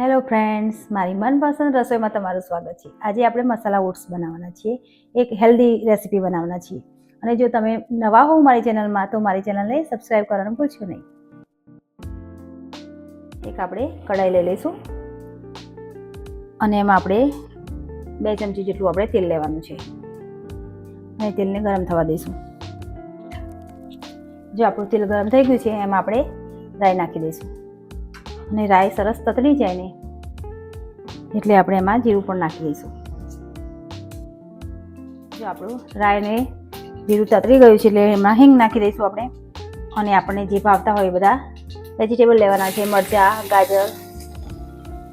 Hello friends મારી મનપસંદ રસોઈમાં તમારું સ્વાગત છે. આજે આપણે મસાલા ઓટ્સ બનાવવાના છીએ. એક હેલ્ધી રેસીપી બનાવવાના છીએ. અને જો તમે નવા હો મારી ચેનલમાં, તો મારી ચેનલને સબસ્ક્રાઈબ કરવાનું ભૂલશો નહીં. એક આપણે કઢાઈ લઈ લઈશું. અને એમાં આપણે બે ચમચી જેટલું આપણે તેલ લેવાનું છે. અને તેલને ગરમ થવા દઈશું. જો આપણું તેલ ગરમ થઈ ગયું છે, એમાં આપણે રાઈ નાખી દઈશું. અને રાઈ સરસ તતરી જાય ને, એટલે આપણે એમાં જીરું પણ નાખી દઈશું. જો આપણું રાઈને જીરું તતરી ગયું છે એટલે એમાં હિંગ નાખી દઈશું આપણે. અને આપણને જે ભાવતા હોય એ બધા વેજીટેબલ લેવાના છે, મરચાં, ગાજર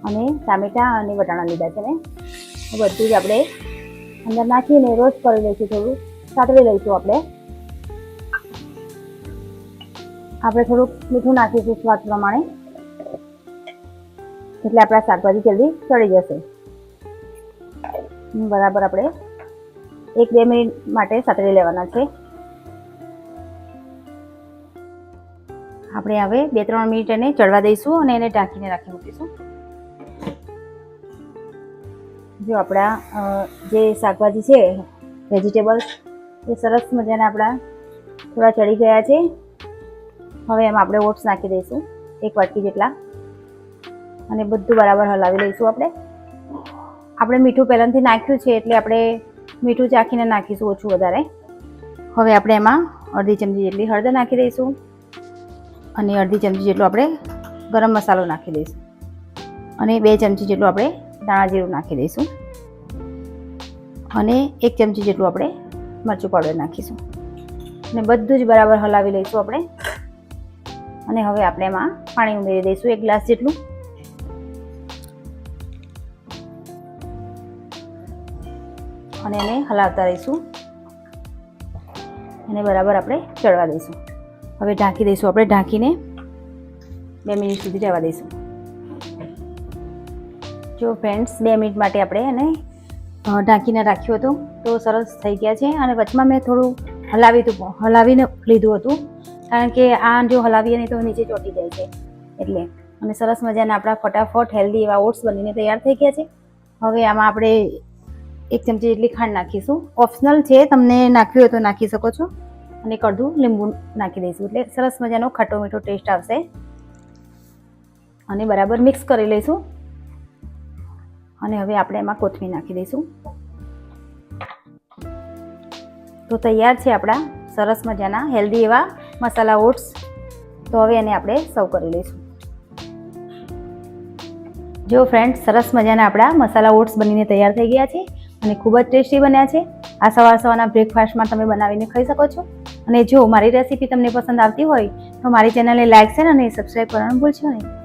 અને ટામેટાં અને વટાણા લીધા છે ને. બધું જ આપણે અંદર નાખીને રોસ્ટ કરી લઈશું થોડું, સાતળી લઈશું આપણે. આપણે થોડુંક મીઠું નાખીશું સ્વાદ પ્રમાણે. એટલે આપણા શાકભાજી જલ્દી ચડી જશે. બરાબર આપણે એક બે મિનિટ માટે સાતળી લેવાના છે. આપણે હવે બે ત્રણ મિનિટ એને ચડવા દઈશું અને એને ઢાંકીને રાખી મૂકીશું. જો આપણા જે શાકભાજી છે વેજીટેબલ્સ એ સરસ મજાના આપણા થોડા ચડી ગયા છે. હવે એમાં આપણે ઓટ્સ નાખી દઈશું, એક વાટકી જેટલા. અને બધું બરાબર હલાવી લઈશું આપણે. આપણે મીઠું પહેલાંથી નાખ્યું છે એટલે આપણે મીઠું ચાખીને નાખીશું ઓછું વધારે. હવે આપણે એમાં અડધી ચમચી જેટલી હળદર નાખી દઈશું અને અડધી ચમચી જેટલું આપણે ગરમ મસાલો નાખી દઈશું. અને બે ચમચી જેટલું આપણે દાણા જીરું નાખી દઈશું. અને એક ચમચી જેટલું આપણે મરચું પાવડર નાખીશું. અને બધું જ બરાબર હલાવી લઈશું આપણે. અને હવે આપણે એમાં પાણી ઉમેરી દઈશું એક ગ્લાસ જેટલું. અને એને હલાવતા રહીશું. એને બરાબર આપણે ચડવા દઈશું. હવે ઢાંકી દઈશું, આપણે ઢાંકીને બે મિનિટ સુધી રહેવા દઈશું. જો ફ્રેન્ડ્સ બે મિનિટ માટે આપણે એને ઢાંકીને રાખ્યું હતું. તો સરસ થઈ ગયા છે અને વચમાં મેં થોડું હલાવી હતું હલાવીને લીધું હતું. કારણ કે આ જો હલાવીએ નહીં તો નીચે ચોંટી જાય છે. એટલે અને સરસ મજાના આપણા ફટાફટ હેલ્ધી એવા ઓટ્સ બનીને તૈયાર થઈ ગયા છે. હવે આમાં આપણે એક ચમચી જેટલી ખાંડ નાખીશું. ઓપ્શનલ છે, તમને નાખવી હોય તો નાખી શકો છો. અને અડધું લીંબુ નાખી દઈશું. એટલે સરસ મજાનો ખાટો મીઠો ટેસ્ટ આવશે. અને બરાબર મિક્સ કરી લઈશું. અને હવે આપણે એમાં કોથમીર નાખી દઈશું. તો તૈયાર છે આપણા સરસ મજાના હેલ્ધી એવા મસાલા ઓટ્સ. તો હવે એને આપણે સર્વ કરી લઈશું. જો ફ્રેન્ડ સરસ મજાના આપણા મસાલા ઓટ્સ બનીને તૈયાર થઈ ગયા છે. અને ખૂબ જ ટેસ્ટી બન્યા છે. આ સવાર સવારના બ્રેકફાસ્ટમાં તમે બનાવીને ખાઈ શકો છો. અને જો મારી રેસીપી તમને પસંદ આવતી હોય તો મારી ચેનલને લાઇક છે અને સબસ્ક્રાઈબ કરવાનું ભૂલશો નહીં.